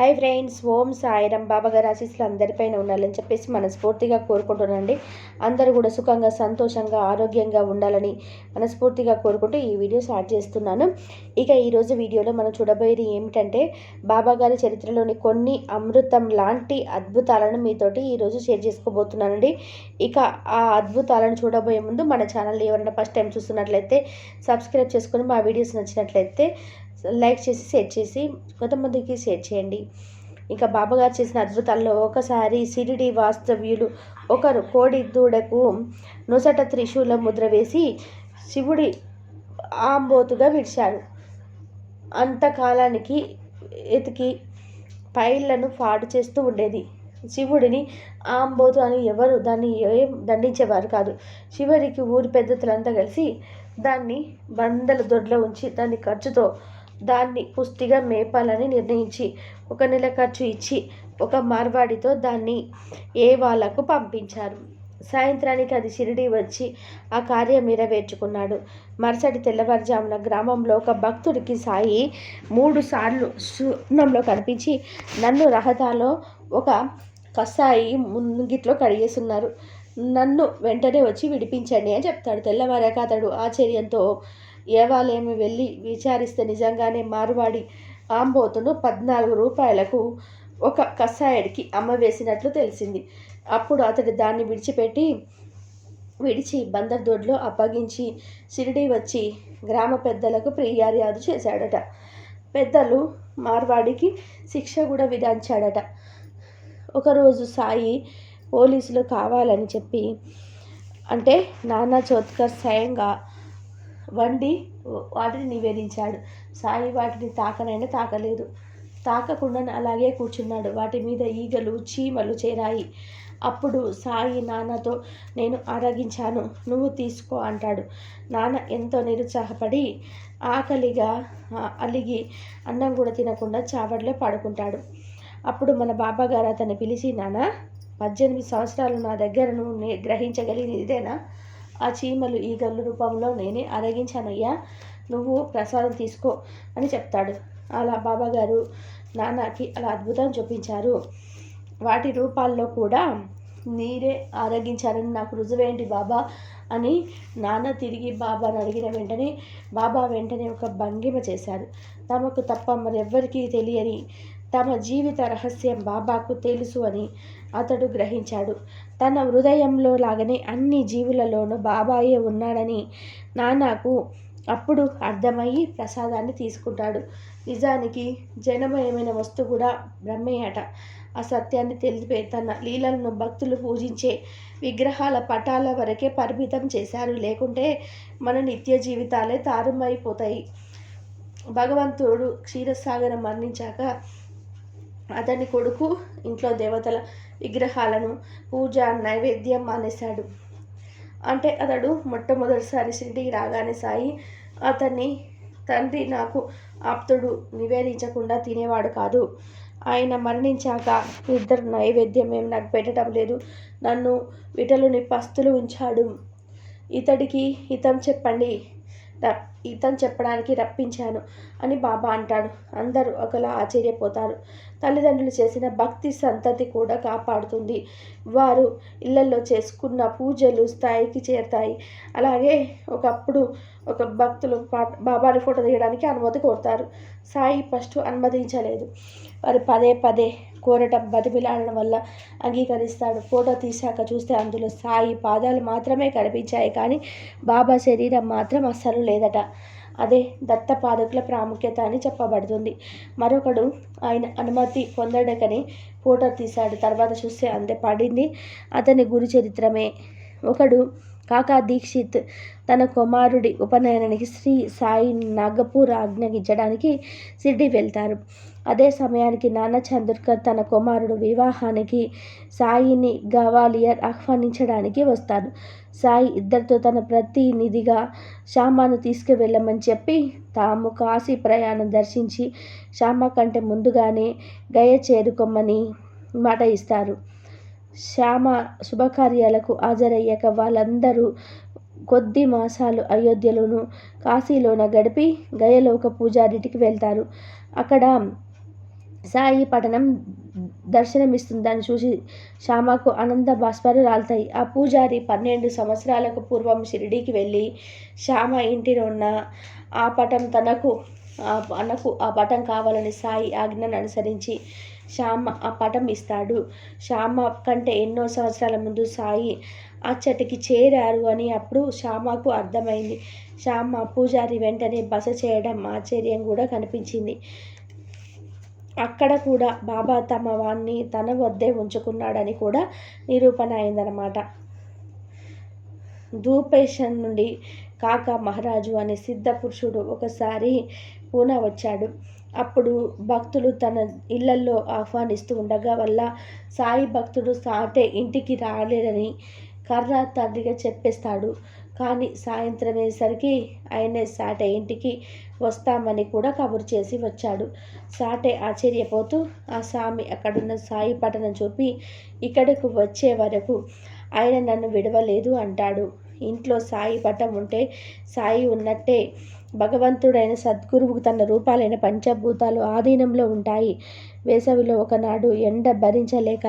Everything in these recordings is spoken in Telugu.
హై ఫ్రెండ్స్ ఓం సాయిరం బాబాగారి ఆశీస్సులు అందరిపైన ఉండాలని చెప్పేసి మనస్ఫూర్తిగా కోరుకుంటున్నానండి. అందరూ కూడా సుఖంగా సంతోషంగా ఆరోగ్యంగా ఉండాలని మనస్ఫూర్తిగా కోరుకుంటూ ఈ వీడియో స్టార్ట్ చేస్తున్నాను. ఇక ఈరోజు వీడియోలో మనం చూడబోయేది ఏమిటంటే బాబాగారి చరిత్రలోని కొన్ని అమృతం లాంటి అద్భుతాలను మీతోటి ఈరోజు షేర్ చేసుకోబోతున్నానండి. ఇక ఆ అద్భుతాలను చూడబోయే ముందు మన ఛానల్ ఎవరైనా ఫస్ట్ టైం చూస్తున్నట్లయితే సబ్స్క్రైబ్ చేసుకొని మా వీడియోస్ నచ్చినట్లయితే లైక్ చేసి షేర్ చేసి కొంతమందికి షేర్ చేయండి. ఇంకా బాబాగారు చేసిన అద్భుతాల్లో ఒకసారి సిరిడి వాస్తవ్యులు ఒకరు కోడి దూడకు నొసట త్రిశూల ముద్ర వేసి శివుడి ఆంబోతుగా విడిచారు. అంతకాలానికి ఎతికి పైళ్ళను పాడు చేస్తూ ఉండేది. శివుడిని ఆంబోతు అని ఎవరు దాన్ని ఏం దండించేవారు కాదు. చివరికి ఊరి పెద్దతులంతా కలిసి దాన్ని బందల దొడ్లో ఉంచి దాన్ని ఖర్చుతో దాన్ని పుష్టిగా మేపాలని నిర్ణయించి ఒక నెల ఖర్చు ఇచ్చి ఒక మార్వాడితో దాన్ని ఏ వాళ్ళకు పంపించారు. సాయంత్రానికి అది షిరిడి వచ్చి ఆ కార్యం నెరవేర్చుకున్నాడు. మరుసటి తెల్లవారుజామున గ్రామంలో ఒక భక్తుడికి సాయి మూడు సార్లు స్వర్ణంలో కనిపించి నన్ను రహదాలో ఒక కసాయి ముంగిట్లో కడిగేస్తున్నారు. నన్ను వెంటనే వచ్చి విడిపించండి అని చెప్తాడు. తెల్లవారాక అతడు ఆశ్చర్యంతో ఏవాలేమి వెళ్ళి విచారిస్తే నిజంగానే మార్వాడి ఆంబోతును పద్నాలుగు రూపాయలకు ఒక కషాయడికి అమ్మవేసినట్లు తెలిసింది. అప్పుడు అతడు దాన్ని విడిచిపెట్టి విడిచి బందర్ దొడ్లో అప్పగించి షిరిడి వచ్చి గ్రామ పెద్దలకు ఫిర్యాదు చేశాడట. పెద్దలు మార్వాడికి శిక్ష కూడా విధించాడట. ఒకరోజు సాయి పోలీసులు కావాలని చెప్పి అంటే నానా చోత్కర్ స్వయంగా వండి వాటిని నివేదించాడు. సాయి వాటిని తాకనైనా తాకలేదు. తాకకుండా అలాగే కూర్చున్నాడు. వాటి మీద ఈగలు చీమలు చేరాయి. అప్పుడు సాయి నాన్నతో నేను ఆరగించాను. నువ్వు తీసుకో అంటాడు. నాన్న ఎంతో నిరుత్సాహపడి ఆకలిగా అలిగి అన్నం కూడా తినకుండా చావడిలో పడుకుంటాడు. అప్పుడు మన బాబాగారు అతన్ని పిలిచి నాన్న పద్దెనిమిది సంవత్సరాలు నా దగ్గర నువ్వు గ్రహించగలిగిన ఇదేనా? ఆ చీమలు ఈగల రూపంలో నేనే అరగించానయ్యా. నువ్వు ప్రసాదం తీసుకో అని చెప్తాడు. అలా బాబాగారు నాన్నకి అలా అద్భుతం చూపించారు. వాటి రూపాల్లో కూడా నీరే ఆరగించారని నాకు రుజువేంటి బాబా అని నాన్న తిరిగి బాబాను అడిగిన వెంటనే బాబా వెంటనే ఒక భంగిమ చేశారు. తమకు తప్ప మరెవ్వరికీ తెలియని తమ జీవిత రహస్యం బాబాకు తెలుసు అని అతడు గ్రహించాడు. తన హృదయంలో లాగానే అన్ని జీవులలోనూ బాబాయే ఉన్నాడని నాన్నకు అప్పుడు అర్థమయ్యి ప్రసాదాన్ని తీసుకుంటాడు. నిజానికి జనమయమైన వస్తువు కూడా బ్రహ్మేయట ఆ సత్యాన్ని తెలిపే తన లీలలను భక్తులు పూజించే విగ్రహాల పటాల వరకే పరిమితం చేశారు. లేకుంటే మన నిత్య జీవితాలే తారుమైపోతాయి భగవంతుడు క్షీరసాగరం మరణించాక అతని కొడుకు ఇంట్లో దేవతల విగ్రహాలను పూజ నైవేద్యం మానేశాడు. అంటే అతడు మొట్టమొదటిసారి షిరిడికి రాగానే సాయి అతన్ని తండ్రి నాకు ఆప్తుడు నివేదించకుండా తినేవాడు కాదు. ఆయన మరణించాక ఇద్దరు నైవేద్యం ఏం నాకు పెట్టడం లేదు. నన్ను విటలుని పస్తులు ఉంచాడు. ఇతడికి హితం చెప్పండి. ఇతను చెప్పడానికి రప్పించాను అని బాబా అంటాడు. అందరూ ఒకలా ఆశ్చర్యపోతారు. తల్లిదండ్రులు చేసిన భక్తి సంతతి కూడా కాపాడుతుంది. వారు ఇళ్ళలో చేసుకున్న పూజలు స్థాయికి చేరుతాయి. అలాగే ఒకప్పుడు ఒక భక్తులు బాబాని ఫోటో తీయడానికి అనుమతి కోరుతారు. సాయి ఫస్ట్ అనుమతించలేదు. వారు పదే పదే కోరటం బతిమిలాడడం వల్ల అంగీకరిస్తాడు. ఫోటో తీశాక చూస్తే అందులో సాయి పాదాలు మాత్రమే కనిపించాయి కానీ బాబా శరీరం మాత్రం అస్సలు లేదట. అదే దత్తపాదకుల ప్రాముఖ్యత అని చెప్పబడుతుంది. మరొకడు ఆయన అనుమతి పొందడకని ఫోటో తీశాడు. తర్వాత చూస్తే అంతే పడింది అతని గురు చరిత్రమే. ఒకడు కాకా దీక్షిత్ తన కుమారుడి ఉపనయనానికి శ్రీ సాయి నాగపూర్ ఆజ్ఞగించడానికి సిడ్డి వెళ్తారు. అదే సమయానికి నాన్న చంద్రకర్ తన కుమారుడు వివాహానికి సాయిని గవాలియర్ ఆహ్వానించడానికి వస్తాడు సాయి ఇద్దరితో తన ప్రతినిధిగా శ్యామాను తీసుకువెళ్ళమని చెప్పి తాము కాశీ ప్రయాణం దర్శించి శ్యామ కంటే ముందుగానే గయ చేరుకోమని మాట ఇస్తారు. శ్యామ శుభకార్యాలకు హాజరయ్యాక వాళ్ళందరూ కొద్ది మాసాలు అయోధ్యలోను కాశీలోన గడిపి గయలోక పూజారిటికి వెళ్తారు. అక్కడ సాయి పఠనం దర్శనమిస్తుందని చూసి శ్యామకు ఆనంద భాస్వరు రాలుతాయి. ఆ పూజారి పన్నెండు సంవత్సరాలకు పూర్వం షిరిడీకి వెళ్ళి శ్యామ ఇంటిలో ఉన్న ఆ పటం తనకు తనకు ఆ పటం కావాలని సాయి ఆజ్ఞను అనుసరించి శ్యామ ఆ పటం ఇస్తాడు. శ్యామ కంటే ఎన్నో సంవత్సరాల ముందు సాయి అచ్చటికి చేరారు అని అప్పుడు శ్యామకు అర్థమైంది. శ్యామ పూజారి వెంటనే బస చేయడం ఆశ్చర్యం కూడా కనిపించింది. అక్కడ కూడా బాబా తమ వాణ్ణి తన వద్దే ఉంచుకున్నాడని కూడా నిరూపణ అయిందనమాట దూపేషన్ నుండి కాక మహారాజు అనే సిద్ధ పురుషుడు ఒకసారి పూనా వచ్చాడు. అప్పుడు భక్తులు తన ఇళ్ళల్లో ఆహ్వానిస్తూ ఉండగా వల్ల సాయి భక్తుడు సాటే ఇంటికి రాలేదని కర్ర తండ్రిగా చెప్పేస్తాడు. కానీ సాయంత్రం అయ్యేసరికి ఆయనే సాటే ఇంటికి వస్తామని కూడా కబురు చేసి వచ్చాడు. సాటే ఆశ్చర్యపోతూ ఆ స్వామి అక్కడున్న సాయి పట్టణం చూపి ఇక్కడకు వచ్చే వరకు ఆయన నన్ను విడవలేదు అంటాడు. ఇంట్లో సాయి పటం ఉంటే సాయి ఉన్నట్టే. భగవంతుడైన సద్గురువుకు తన రూపాలైన పంచభూతాలు ఆధీనంలో ఉంటాయి. వేసవిలో ఒకనాడు ఎండ భరించలేక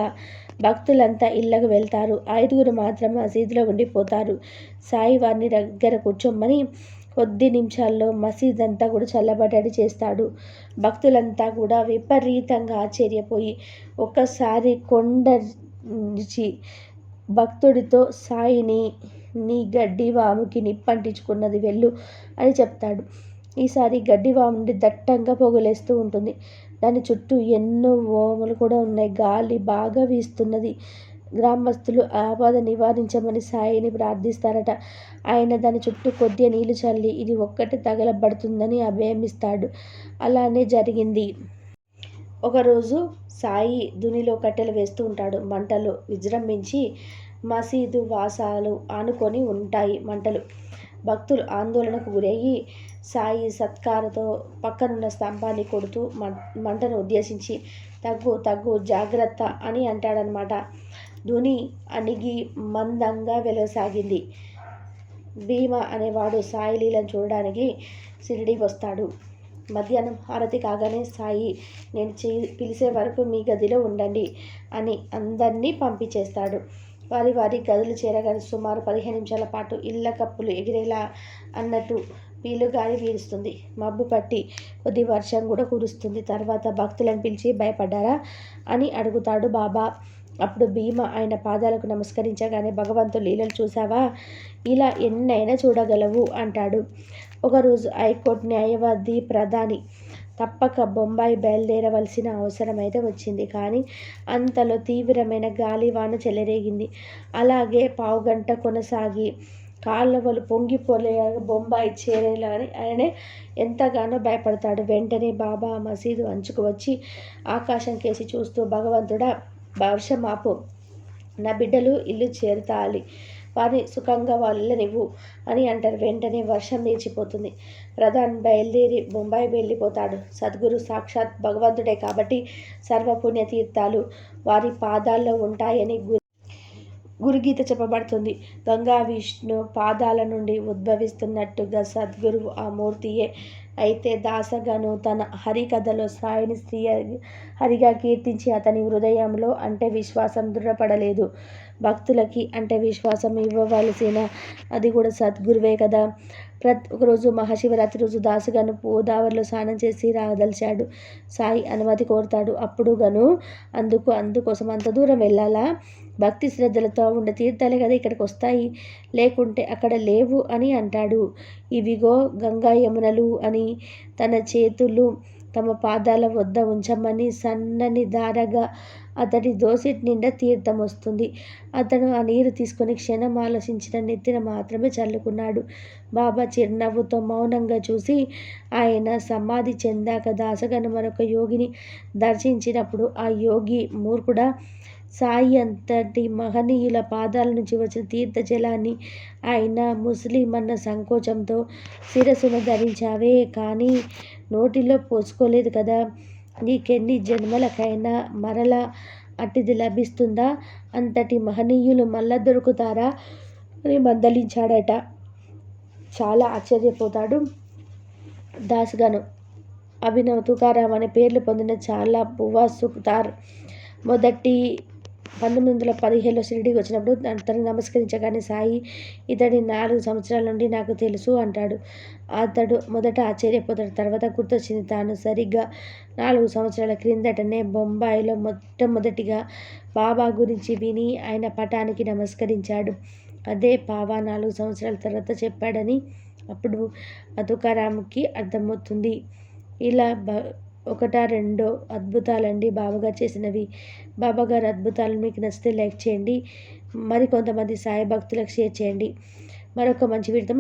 భక్తులంతా ఇళ్ళకు వెళ్తారు. ఐదుగురు మాత్రం మసీదులో ఉండిపోతారు. సాయి వారిని దగ్గర కూర్చోమని కొద్ది నిమిషాల్లో మసీద్ అంతా కూడా చల్లబడ్డడి చేస్తాడు. భక్తులంతా కూడా విపరీతంగా ఆశ్చర్యపోయి ఒక్కసారి కొండ నుంచి భక్తుడితో సాయిని నీ గడ్డి వాముకి నిప్పంటించుకున్నది వెళ్ళు అని చెప్తాడు. ఈసారి గడ్డి వాముని దట్టంగా పొగలేస్తూ ఉంటుంది. దాని చుట్టూ ఎన్నో ఓములు కూడా ఉన్నాయి. గాలి బాగా వీస్తున్నది. గ్రామస్తులు ఆపద నివారించమని సాయిని ప్రార్థిస్తారట. ఆయన దాని చుట్టూ కొద్దిగా నీళ్ళు చల్లి ఇది ఒక్కటి తగలబడుతుందని అభయమిస్తాడు. అలానే జరిగింది. ఒకరోజు సాయి దునిలో కట్టెలు వేస్తూ ఉంటాడు. మంటలు విజృంభించి మసీదు వాసాలు ఆనుకొని ఉంటాయి మంటలు. భక్తులు ఆందోళనకు గురయ్యి సాయి సత్కారతో పక్కనున్న స్తంభాన్ని కొడుతూ మంటను ఉద్దేశించి తగ్గు తగ్గు జాగ్రత్త అని అంటాడనమాట ధుని అణిగి మందంగా వెలసాగింది భీమ అనేవాడు సాయి లీలను చూడడానికి షిరిడి వస్తాడు. మధ్యాహ్నం హారతి కాగానే సాయి నేను పిలిచే వరకు మీ గదిలో ఉండండి అని అందరినీ పంపించేస్తాడు. వారి వారి గదులు చేరగానే సుమారు పదిహేను నిమిషాల పాటు ఇళ్ళ కప్పులు ఎగిరేలా అన్నట్టు గాలి వీరుస్తుంది. మబ్బు పట్టి కొద్ది వర్షం కూడా కురుస్తుంది. తర్వాత భక్తులను పిలిచి భయపడ్డారా అని అడుగుతాడు బాబా. అప్పుడు భీమ ఆయన పాదాలకు నమస్కరించగానే భగవంతుడు లీలలు చూసావా ఇలా ఎన్నైనా చూడగలవు అంటాడు. ఒకరోజు హైకోర్టు న్యాయవాది ప్రధాని తప్పక బొంబాయి బయలుదేరవలసిన అవసరమైతే వచ్చింది. కానీ అంతలో తీవ్రమైన గాలివాన చెలరేగింది. అలాగే పావుగంట కొనసాగి కాళ్ళవలు పొంగిపోలే బొంబాయి చేరేలా అని ఆయనే ఎంతగానో భయపడతాడు. వెంటనే బాబా మసీదు అంచుకు వచ్చి ఆకాశం కేసి చూస్తూ భగవంతుడా వర్షమాపు నా బిడ్డలు ఇల్లు చేరుతాలి. కానీ సుఖంగా వాళ్ళనివ్వు అని అంటారు. వెంటనే వర్షం నిలిచిపోతుంది ప్రధాన్ బయలుదేరి బొంబాయి వెళ్ళిపోతాడు. సద్గురు సాక్షాత్ భగవంతుడే కాబట్టి సర్వపుణ్య తీర్థాలు వారి పాదాల్లో ఉంటాయని గురుగీత చెప్పబడుతుంది. గంగా విష్ణు పాదాల నుండి ఉద్భవిస్తున్నట్టుగా సద్గురువు ఆ మూర్తియే అయితే దాసగను తన హరికథలో సాయిని స్త్రీ హరిగా కీర్తించి అతని హృదయంలో అంటే విశ్వాసం దృఢపడలేదు. భక్తులకి అంటే విశ్వాసం ఇవ్వవలసిన అది కూడా సద్గురువే కదా. ప్రతి ఒకరోజు మహాశివరాత్రి రోజు దాసుగను గోదావరిలో స్నానం చేసి రాదలిచాడు. సాయి అనుమతి కోరుతాడు. అప్పుడు గను అందుకు అందుకోసం అంత దూరం వెళ్ళాలా? భక్తి శ్రద్ధలతో ఉండే తీర్థాలే కదా ఇక్కడికి వస్తాయి. లేకుంటే అక్కడ లేవు అని అంటాడు. ఇవిగో గంగా యమునలు అని తన చేతులు తమ పాదాల వద్ద ఉంచమని సన్నని దారగా అతడి దోసిటి నిండా తీర్థం వస్తుంది అతను ఆ నీరు తీసుకొని క్షణం ఆలోచించిన నెత్తిన మాత్రమే చల్లుకున్నాడు. బాబా చిరునవ్వుతో మౌనంగా చూసి ఆయన సమాధి చెందాక దాసగను మరొక యోగిని దర్శించినప్పుడు ఆ యోగి మూర్ఖుడా సాయి అంతటి మహనీయుల పాదాల నుంచి వచ్చిన తీర్థజలాన్ని ఆయన ముస్లిం అన్న సంకోచంతో శిరసును ధరించావే కానీ నోటిలో పోసుకోలేదు కదా. నీకెన్ని జన్మలకైనా మరల అట్టిది లభిస్తుందా? అంతటి మహనీయులు మళ్ళా దొరుకుతారా? అని మందలించాడట. చాలా ఆశ్చర్యపోతాడు దాస్గాను. అభినవ్ తుకారాం అనే పేర్లు పొందిన చాలా బువా సుఖ్తార్ మొదటి పంతొమ్మిది వందల పదిహేడులో షిరిడీకి వచ్చినప్పుడు అతను నమస్కరించగానే సాయి ఇతడి నాలుగు సంవత్సరాల నుండి నాకు తెలుసు అంటాడు. అతడు మొదట ఆశ్చర్యపోతాడు. తర్వాత గుర్తొచ్చింది తాను సరిగ్గా నాలుగు సంవత్సరాల క్రిందటనే బొంబాయిలో మొట్టమొదటిగా బాబా గురించి విని ఆయన పటానికి నమస్కరించాడు. అదే బాబా నాలుగు సంవత్సరాల తర్వాత చెప్పాడని అప్పుడు తుకారాంకి అర్థమవుతుంది. ఇలా బ ఒకటా రెండో అద్భుతాలండి బాబాగారు చేసినవి. బాబాగారు అద్భుతాలు మీకు నచ్చితే లైక్ చేయండి. మరి కొంతమంది సాయి భక్తులకు షేర్ చేయండి. మరొక మంచి వీడితో